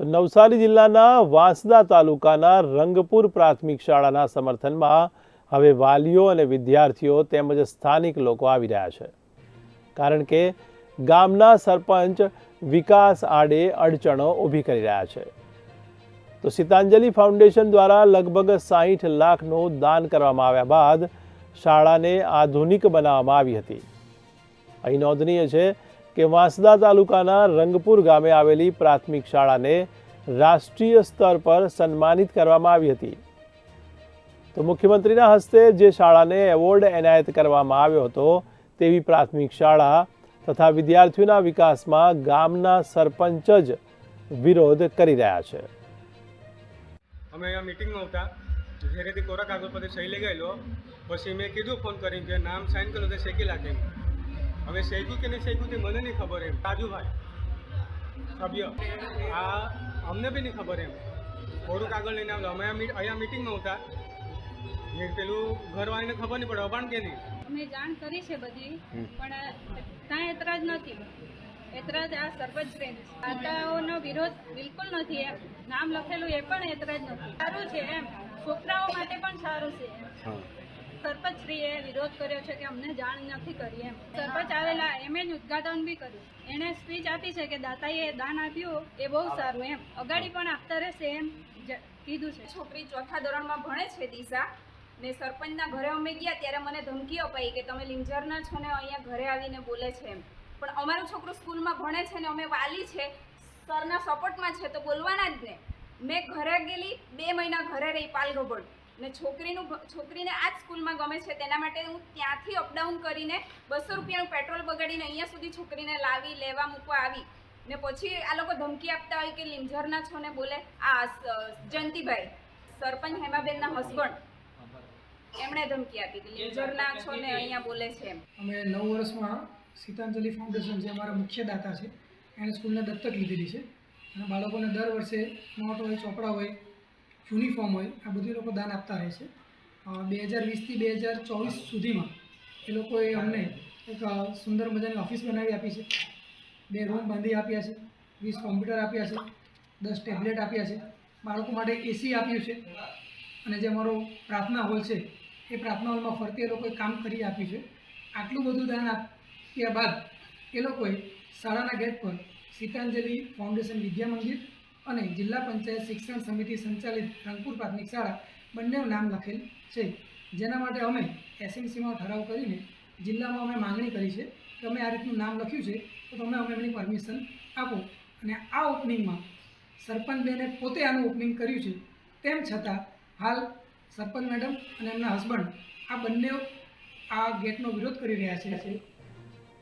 તો નવસારી જિલ્લાના વાંસદા તાલુકાના રંગપુર પ્રાથમિક શાળાના સમર્થનમાં હવે વાલીઓ અને વિદ્યાર્થીઓ તેમજ સ્થાનિક લોકો આવી રહ્યા છે. કારણ કે ગામના સરપંચ વિકાસ આડે અડચણો ઊભી કરી રહ્યા છે. તો સીતાંજલિ ફાઉન્ડેશન દ્વારા લગભગ સાહીઠ લાખનું દાન કરવામાં આવ્યા બાદ શાળાને આધુનિક બનાવવામાં આવી હતી. અહીં નોંધનીય છે કે વાંસદા તાલુકાના રંગપુર ગામે આવેલી પ્રાથમિક શાળાને રાષ્ટ્રીય સ્તર પર સન્માનિત કરવામાં આવી હતી. તો મુખ્યમંત્રીના હસ્તે જે શાળાને એવોર્ડ એનાયત કરવામાં આવ્યો હતો, તેવી પ્રાથમિક શાળા તથા વિદ્યાર્થીઓના વિકાસમાં ગામના સરપંચ જ વિરોધ કરી રહ્યા છે. અમે અહીંયા મિટિંગમાં હતા. ઘરેથી કોરા કાગળ પરથી સહી લઈ ગયેલો પછી મેં કીધું ફોન કરીને નામ સાઈન કર્યું તો શેકી લાગે હવે શેક્યું કે નહીં શેક્યું તે મને નહીં ખબર એમ. રાજુભાઈ સભ્ય. આ અમને બી નહીં ખબર એમ. થોડું કાગળ લઈને આવ્યો અમે અહીંયા મિટિંગમાં હતા ને પેલું ઘરવાળીને ખબર નહીં પડે અભાણ કે નહીં? અમે જાણ કરી છે બધી પણ કાંઈ એતરાજ નથી. એતરાજ આ સરપંચ શ્રી માતાઓનો વિરોધ બિલકુલ નથી એમ. નામ લખેલું એ પણ એતરાજ નથી. સારું છે એમ. છોકરાઓ માટે પણ સારું છે એમ સરપંચ શ્રીએ વિરોધ કર્યો છે કે અમને જાણ નથી કરી એમ. સરપંચ આવેલા એમે જ ઉદઘાટન બી કર્યું. એણે સ્પીચ આપી છે કે દાતાએ દાન આપ્યું એ બહુ સારું એમ. અગાડી પણ આપતા રહેશે એમ કીધું છે. છોકરી ચોથા ધોરણમાં ભણે છે દિશા ને સરપંચના ઘરે અમે ગયા ત્યારે મને ધમકી અપાઈ કે તમે લિંજરના છો ને અહીંયા ઘરે આવીને બોલે છે એમ. પણ અમારું છોકરું સ્કૂલમાં ભણે છે ને અમે વાલી છે, સરના સપોર્ટમાં છે તો બોલવાના જ ને. મેં ઘરે ગયેલી, બે મહિના ઘરે રહી પાલગોબડ ને છોકરીનું છોકરીને આ જ સ્કૂલમાં ગમે છે, તેના માટે હું ત્યાંથી અપડાઉન કરીને બસો રૂપિયાનું પેટ્રોલ બગાડીને અહીંયા સુધી છોકરીને લાવી, લેવા મૂકવા આવી. ને પછી આ લોકો ધમકી આપતા હોય કે લીમઝરના છો ને બોલે, આ જયંતિભાઈ, સરપંચ હેમાબેનના હસબન્ડ. એમણે ધમકી આપી કે લીમઝરના છો ને અહીંયા બોલે છે એમ. અમે નવ વર્ષમાં સીતાંજલિ ફાઉન્ડેશન જે અમારા મુખ્ય દાતા છે એણે સ્કૂલને દત્તક લીધેલી છે. અને બાળકોને દર વર્ષે નોટ હોય, ચોપડા હોય યુનિફોર્મ હોય, આ બધું લોકો દાન આપતા રહે છે. બે હજાર વીસથી બે હજાર ચોવીસ સુધીમાં એ લોકોએ અમને એક સુંદર મજાની ઓફિસ બનાવી આપી છે. બે રૂમ બાંધી આપ્યા છે, વીસ કોમ્પ્યુટર આપ્યા છે, દસ ટેબ્લેટ આપ્યા છે. બાળકો માટે એસી આપ્યું છે અને જે અમારો પ્રાર્થના હોલ છે, એ પ્રાર્થના હોલમાં ફરતી એ લોકોએ કામ કરી આપ્યું છે. આટલું બધું દાન આપ્યા બાદ એ લોકોએ શાળાના ગેટ પર સીતાંજલિ ફાઉન્ડેશન વિદ્યા મંદિર અને જિલ્લા પંચાયત શિક્ષણ સમિતિ સંચાલિત રંગપુર પ્રાથમિક શાળા બંને નામ લખેલ છે. જેના માટે અમે એસએમસીમાં ઠરાવ કરીને જિલ્લામાં અમે માંગણી કરી છે કે અમે આ રીતનું નામ લખ્યું છે, તો તમે અમે એમની પરમિશન આપો. અને આ ઓપનિંગમાં સરપંચ બેને પોતે આનું ઓપનિંગ કર્યું છે, તેમ છતાં હાલ સરપંચ મેડમ અને એમના હસબન્ડ આ બંને આ ગેટનો વિરોધ કરી રહ્યા છે.